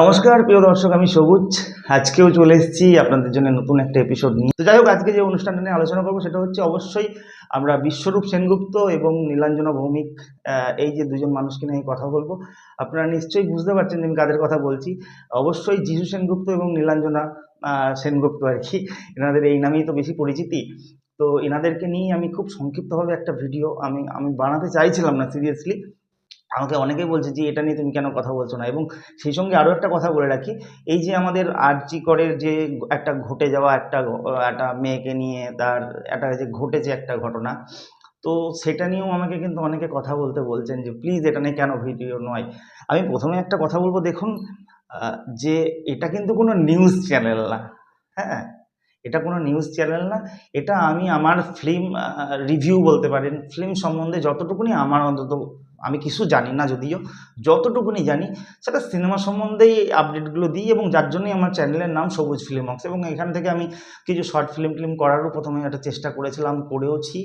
নমস্কার, প্রিয় দর্শক, আমি সবুজ। আজকেও চলে এসেছি আপনাদের জন্য নতুন একটা এপিসোড নিয়ে। তো যাই হোক, আজকে যে অনুষ্ঠানটা নিয়ে আলোচনা করব, সেটা হচ্ছে অবশ্যই আমরা বিশ্বরূপ সেনগুপ্ত এবং নীলাঞ্জনা ভৌমিক এই যে দুজন মানুষকে নিয়ে কথা বলব। আপনারা নিশ্চয়ই বুঝতে পারছেন যে আমি কাদের কথা বলছি। অবশ্যই যিশু সেনগুপ্ত এবং নীলাঞ্জনা সেনগুপ্ত আর কি, এনাদের এই নামেই তো বেশি পরিচিতি। তো এনাদেরকে নিয়ে আমি খুব সংক্ষিপ্তভাবে একটা ভিডিও আমি আমি বানাতে চাইছিলাম না সিরিয়াসলি আমাকে অনেকেই বলছে যে, এটা নিয়ে তুমি কেন কথা বলছো না? এবং সেই সঙ্গে আরও একটা কথা বলে রাখি, এই যে আমাদের আরজি করের যে একটা ঘটে যাওয়া একটা একটা মেয়েকে নিয়ে তার একটা যে ঘটেছে একটা ঘটনা, তো সেটা নিয়েও আমাকে কিন্তু অনেকে কথা বলতে বলছেন যে, প্লিজ এটা নিয়ে কেন ভিডিও নয়? আমি প্রথমে একটা কথা বলব, দেখুন যে এটা কিন্তু কোনো নিউজ চ্যানেল না হ্যাঁ? এটা কোনো নিউজ চ্যানেল না, এটা আমি আমার ফিল্ম রিভিউ বলতে পারেন, ফিল্ম সম্বন্ধে যতটুকুনি আমার অন্তত আমি কিছু জানি না যদিও, যতটুকুনি জানি, সেটা সিনেমা সম্বন্ধেই আপডেটগুলো দিই এবং যার জন্যই আমার চ্যানেলের নাম সবুজ ফিল্ম হক্স এবং এখান থেকে আমি কিছু শর্ট ফিল্ম ফিল্ম করারও প্রথমে একটা চেষ্টা করেছিলাম, করেওছি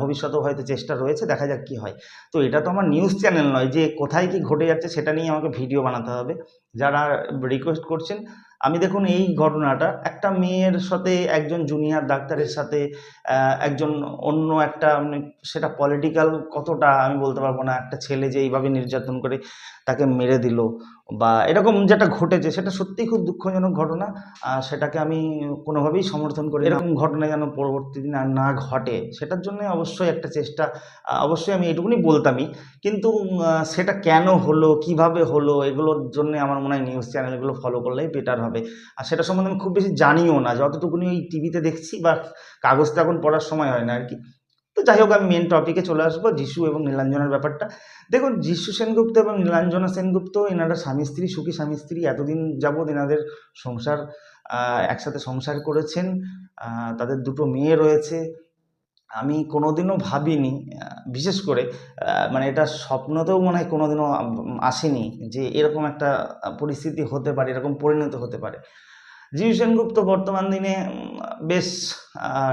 ভবিষ্যতেও হয়তো চেষ্টা রয়েছে, দেখা যাক কী হয়। তো এটা তো আমার নিউজ চ্যানেল নয়, যে কোথায় কি ঘটে যাচ্ছে সেটা নিয়ে আমাকে ভিডিও বানাতে হবে। যারা রিকোয়েস্ট করছেন, আমি দেখুন এই ঘটনাটা, একটা মেয়ের সাথে একজন জুনিয়র ডাক্তারের সাথে একজন অন্য একটা মানে সেটা পলিটিক্যাল কতটা আমি বলতে পারব না, একটা ছেলে যে এইভাবে নির্যাতন করে তাকে মেরে দিল বা এরকম যেটা ঘটেছে, সেটা সত্যিই খুব দুঃখজনক ঘটনা সেটাকে আমি কোনোভাবেই সমর্থন করি এরকম ঘটনা যেন পরবর্তী দিন আর না ঘটে, সেটার জন্য অবশ্যই একটা চেষ্টা অবশ্যই আমি এটুকুনি বলতামই, কিন্তু সেটা কেন হলো, কীভাবে হলো, এগুলোর জন্য আমার মনে হয় নিউজ চ্যানেলগুলো ফলো করলেই বেটার হবে। আর সেটা সম্বন্ধে আমি খুব বেশি জানিও না, যতটুকুনি ওই টিভিতে দেখছি বা কাগজটা এখন পড়ার সময় হয় না আর কি। তো যাই হোক, আমি মেন টপিকে চলে আসব, যিশু এবং নীলাঞ্জনার ব্যাপারটা। দেখুন, যিশু সেনগুপ্ত এবং নীলাঞ্জনা সেনগুপ্ত, এনারা স্বামী স্ত্রী, সুখী স্বামী স্ত্রী, এতদিন যাবৎ এনাদের সংসার একসাথে সংসার করেছেন। তাদের দুটো মেয়ে রয়েছে। আমি কোনোদিনও ভাবিনি বিশেষ করে মানে এটা স্বপ্নতেও মনে হয় কোনোদিনও আসেনি যে এরকম একটা পরিস্থিতি হতে পারে, এরকম পরিণত হতে পারে। জিউ সেনগুপ্ত বর্তমান দিনে বেশ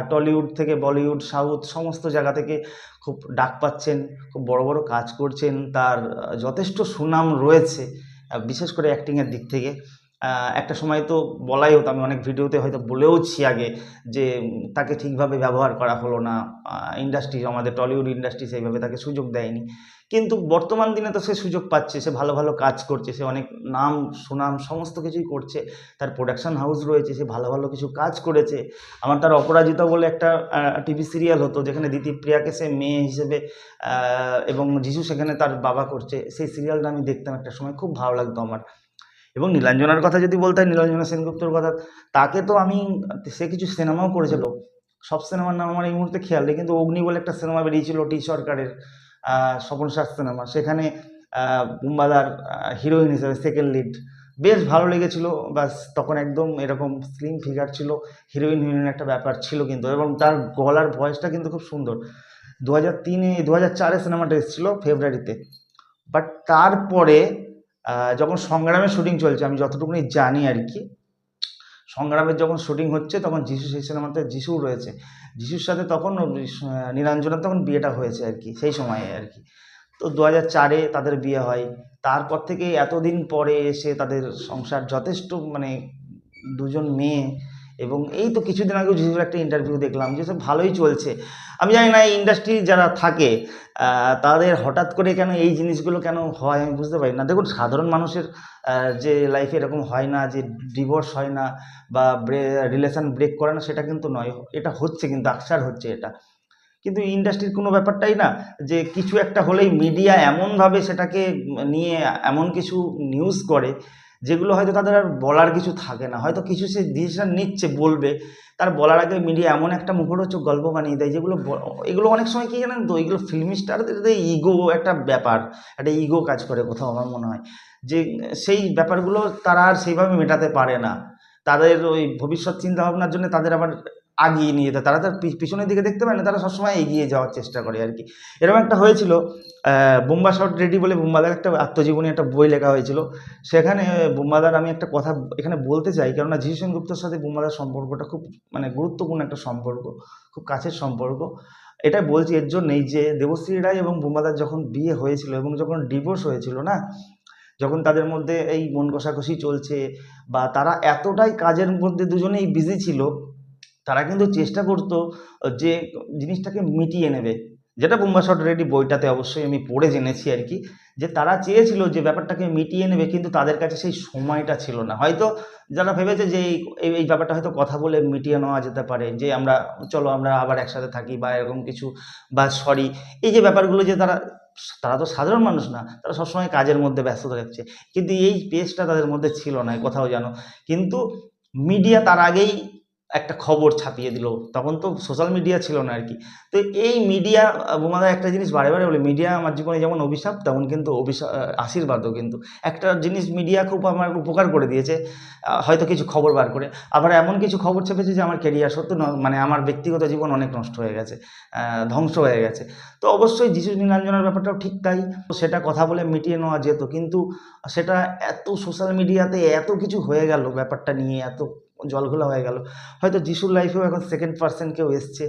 টলিউড থেকে বলিউড, সাউথ সমস্ত জায়গা থেকে খুব ডাক পাচ্ছেন, খুব বড় বড় কাজ করছেন, তার যথেষ্ট সুনাম রয়েছে বিশেষ করে অ্যাক্টিংয়ের দিক থেকে। একটা সময় তো বলাই হতো আমি অনেক ভিডিওতে হয়তো বলেওছি আগে যে তাকে ঠিকভাবে ব্যবহার করা হলো না ইন্ডাস্ট্রি আমাদের টলিউড ইন্ডাস্ট্রি সেইভাবে তাকে সুযোগ দেয়নি। কিন্তু বর্তমান দিনে তো সে সুযোগ পাচ্ছে, সে ভালো ভালো কাজ করছে, সে অনেক নাম, সুনাম সমস্ত কিছুই করছে, তার প্রোডাকশন হাউস রয়েছে, সে ভালো ভালো কিছু কাজ করেছে। আমার তার অপরাজিতা বলে একটা টিভি সিরিয়াল হতো যেখানে দিতি প্রিয়াকে সে মেয়ে হিসেবে এবং যিশু সেখানে তার বাবা করছে, সেই সিরিয়ালটা আমি দেখতাম একটা সময়, খুব ভালো লাগতো আমার। এবং নীলাঞ্জনার কথা যদি বলতে হয়, নীলাঞ্জনা সেনগুপ্তর কথা, তাকে তো আমি, সে কিছু সিনেমাও করেছিল সব সিনেমার নাম আমার এই মুহূর্তে খেয়াল নেই, কিন্তু অগ্নি বলে একটা সিনেমা বেরিয়েছিল, টি সরকারের স্বপন সার সিনেমা। সেখানে বুম্বাদার হিরোইন হিসেবে সেকেন্ড লিড বেশ ভালো লেগেছিল বাস তখন একদম এরকম স্লিম ফিগার ছিল, হিরোইন হিরোইন একটা ব্যাপার ছিল কিন্তু, এবং তার গলার ভয়েসটা কিন্তু খুব সুন্দর। দু হাজার তিনে দু হাজার চারে সিনেমাটা এসেছিল, ফেব্রুয়ারিতে। বাট তারপরে যখন সংগ্রামের শুটিং চলছে, আমি যতটুকুনি জানি আর কি, সংগ্রামের যখন শুটিং হচ্ছে, তখন যিশু সেই সিনেমাতে যিশু রয়েছে। যিশুর সাথে তখন নীলাঞ্জনার তখন বিয়েটা হয়েছে আর কি, সেই সময়ে আর কি। তো দু হাজার চারে তাদের বিয়ে হয়। তারপর থেকে এতদিন পরে এসে তাদের সংসার যথেষ্ট মানে দুজন মেয়ে এবং এই তো কিছুদিন আগে যিশুর একটা ইন্টারভিউ দেখলাম যে সব ভালোই চলছে। আমি জানি না এই ইন্ডাস্ট্রি যারা থাকে তাদের হঠাৎ করে কেন এই জিনিসগুলো কেন হয় আমি বুঝতে পারি না। দেখুন, সাধারণ মানুষের যে লাইফে এরকম হয় না, যে ডিভোর্স হয় না বা রিলেশন ব্রেক করে না, সেটা কিন্তু নয়। এটা হচ্ছে কিন্তু, আকসার হচ্ছে এটা। কিন্তু ইন্ডাস্ট্রির কোনো ব্যাপারটাই না, যে কিছু একটা হলেই মিডিয়া এমনভাবে সেটাকে নিয়ে এমন কিছু নিউজ করে যেগুলো হয়তো তাদের আর বলার কিছু থাকে না। হয়তো কিছু সে ডিসিশন নিচ্ছে, বলবে। তার বলার আগে মিডিয়া এমন একটা মুখরোচক গল্প বানিয়ে দেয়, যেগুলো এগুলো অনেক সময় কী জানেন তো, এগুলো ফিল্ম স্টারদের ইগো একটা ব্যাপার, একটা ইগো কাজ করে কোথাও আমার মনে হয়। যে সেই ব্যাপারগুলো তারা আর সেইভাবে মেটাতে পারে না। তাদের ওই ভবিষ্যৎ চিন্তাভাবনার জন্য তাদের আবার আগিয়ে নিয়ে যেতে। তারা তার পিছনের দিকে দেখতে পায় না, তারা সবসময় এগিয়ে যাওয়ার চেষ্টা করে আর কি। এরকম একটা হয়েছিল বুম্বা শট রেডি বলে বুম্বাদার একটা আত্মজীবনী একটা বই লেখা হয়েছিল। সেখানে বুম্বাদার, আমি একটা কথা এখানে বলতে চাই, কেননা জিশু সেনগুপ্তর সাথে বুম্বাদার সম্পর্কটা খুব মানে গুরুত্বপূর্ণ একটা সম্পর্ক, খুব কাছের সম্পর্ক। এটা বলছি, এর জন্যই যে দেবশ্রী রায় এবং বুম্বাদার যখন বিয়ে হয়েছিল এবং যখন ডিভোর্স হয়েছিল না, যখন তাদের মধ্যে এই মন কষাকষি চলছে বা তারা এতটাই কাজের মধ্যে দুজনেই বিজি ছিল তারা কিন্তু চেষ্টা করতো যে জিনিসটাকে মিটিয়ে নেবে। যেটা বোম্বা শট রেডি বইটাতে অবশ্যই আমি পড়ে জেনেছি আর কি, যে তারা চেয়েছিল যে ব্যাপারটাকে মিটিয়ে নেবে, কিন্তু তাদের কাছে সেই সময়টা ছিল না। হয়তো যারা ভেবেছে যে এই, এই- ব্যাপারটা হয়তো কথা বলে মিটিয়ে নেওয়া যেতে পারে, যে আমরা, চলো আমরা আবার একসাথে থাকি বা এরকম কিছু, বা সরি, এই যে ব্যাপারগুলো যে তারা তারা তো সাধারণ মানুষ না, তারা সবসময় কাজের মধ্যে ব্যস্ত থাকছে। কিন্তু এই পেজটা তাদের মধ্যে ছিল না কোথাও যেন কিন্তু মিডিয়া তার আগেই একটা খবর ছাপিয়ে দিল। তখন তো সোশ্যাল মিডিয়া ছিল না আর কি তো এই মিডিয়া বোমাদা একটা জিনিস বারে বারে বলে মিডিয়া আমার জীবনে যেমন অভিশাপ, তেমন কিন্তু অভিশাপ আশীর্বাদও কিন্তু। একটা জিনিস মিডিয়া খুব আমার উপকার করে দিয়েছে হয়তো কিছু খবর বার করে। আবার এমন কিছু খবর চেপেছে যে আমার কেরিয়ার সত্য মানে আমার ব্যক্তিগত জীবন অনেক নষ্ট হয়ে গেছে ধ্বংস হয়ে গেছে। তো অবশ্যই যিশু নীলাঞ্জনার ব্যাপারটাও ঠিক তাই। সেটা কথা বলে মিটিয়ে নেওয়া যেত, কিন্তু সেটা এত সোশ্যাল মিডিয়াতে এত কিছু হয়ে গেল ব্যাপারটা নিয়ে, এত জলঘোলা হয়ে গেল। হয়তো যিশুর লাইফেও এখন সেকেন্ড পার্সন কেউ এসছে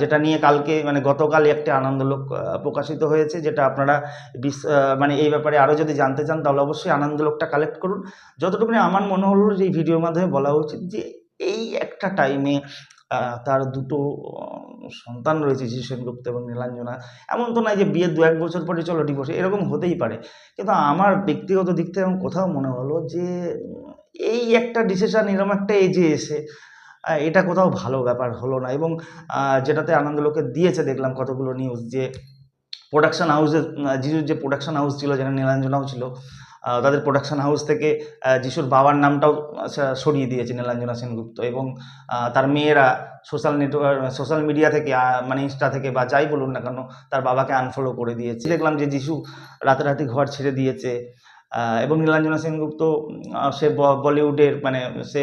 যেটা নিয়ে কালকে মানে গতকাল একটা আনন্দলোক প্রকাশিত হয়েছে, যেটা আপনারা বিশ মানে এই ব্যাপারে আরও যদি জানতে চান, তাহলে অবশ্যই আনন্দলোকটা কালেক্ট করুন। যতটুকুনি আমার মনে হলো যে এই ভিডিওর মাধ্যমে বলা উচিত যে এই একটা টাইমে তার দুটো সন্তান রয়েছে, যিশু সেনগুপ্ত এবং নীলাঞ্জনা। এমন তো নয় যে বিয়ের দু এক বছর পরে চলো ডিভোর্স এরকম হতেই পারে। কিন্তু আমার ব্যক্তিগত দিক থেকে কোথাও মনে হলো যে এই একটা ডিসিশন এরকম একটা এজে এসে এটা কোথাও ভালো ব্যাপার হলো না এবং যেটাতে আনন্দলোকে দিয়েছে, দেখলাম কতগুলো নিউজ যে প্রোডাকশন হাউসের যিশুর যে প্রোডাকশন হাউস ছিল যেখানে নীলাঞ্জনাও ছিল তাদের প্রোডাকশন হাউস থেকে যিশুর বাবার নামটাও সরিয়ে দিয়েছে নীলাঞ্জনা সেনগুপ্ত এবং তার মেয়েরা সোশ্যাল নেটওয়ার্ক সোশ্যাল মিডিয়া থেকে মানে ইনস্টা থেকে বা যাই বলুন না কেন, তার বাবাকে আনফলো করে দিয়েছে। দেখলাম যে যিশু রাতারাতি ঘর ছেড়ে দিয়েছে এবং নীলাঞ্জনা সেনগুপ্ত সে বলিউডের মানে সে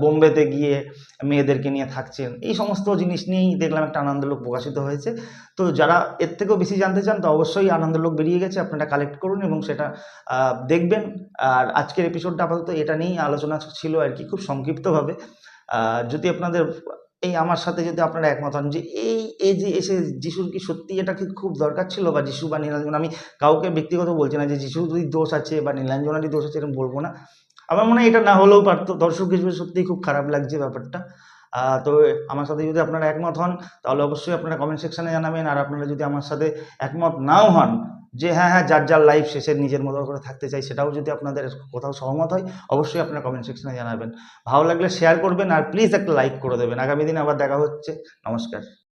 বোম্বেতে গিয়ে মেয়েদেরকে নিয়ে থাকছেন। এই সমস্ত জিনিস নিয়েই দেখলাম একটা আনন্দলোক প্রকাশিত হয়েছে। তো যারা এর থেকেও বেশি জানতে চান, তো অবশ্যই আনন্দলোক বেরিয়ে গেছে, আপনারা কালেক্ট করুন এবং সেটা দেখবেন। আর আজকের এপিসোডটা আপাতত এটা নিয়েই আলোচনা ছিল আর কি, খুব সংক্ষিপ্তভাবে। যদি আপনাদের এই আমার সাথে যদি আপনারা একমত হন যে এই এই যে এসে যিশুর কি সত্যি এটা কি খুব দরকার ছিল বা যিশু বা নীলাঞ্জন? আমি কাউকে ব্যক্তিগত বলছি না যে যিশু যদি দোষ আছে বা নীলাঞ্জনারই দোষ আছে এরকম বলব না। আমার মনে হয় এটা না হলেও পারতো দর্শক হিসেবে সত্যিই খুব খারাপ লাগছে ব্যাপারটা। তো আমার সাথে যদি আপনারা একমত হন, তাহলে অবশ্যই আপনারা কমেন্ট সেকশানে জানাবেন। আর আপনারা যদি আমার সাথে একমত নাও হন, যে হ্যাঁ হ্যাঁ যার যার লাইফ শেষে নিজের মতো করে থাকতে চাই, সেটাও যদি আপনাদের কোথাও সহমত হয়, অবশ্যই আপনারা কমেন্ট সেকশনে জানাবেন। ভালো লাগলে শেয়ার করবেন, আর প্লিজ একটা লাইক করে দেবেন। আগামী দিন আবার দেখা হচ্ছে। নমস্কার।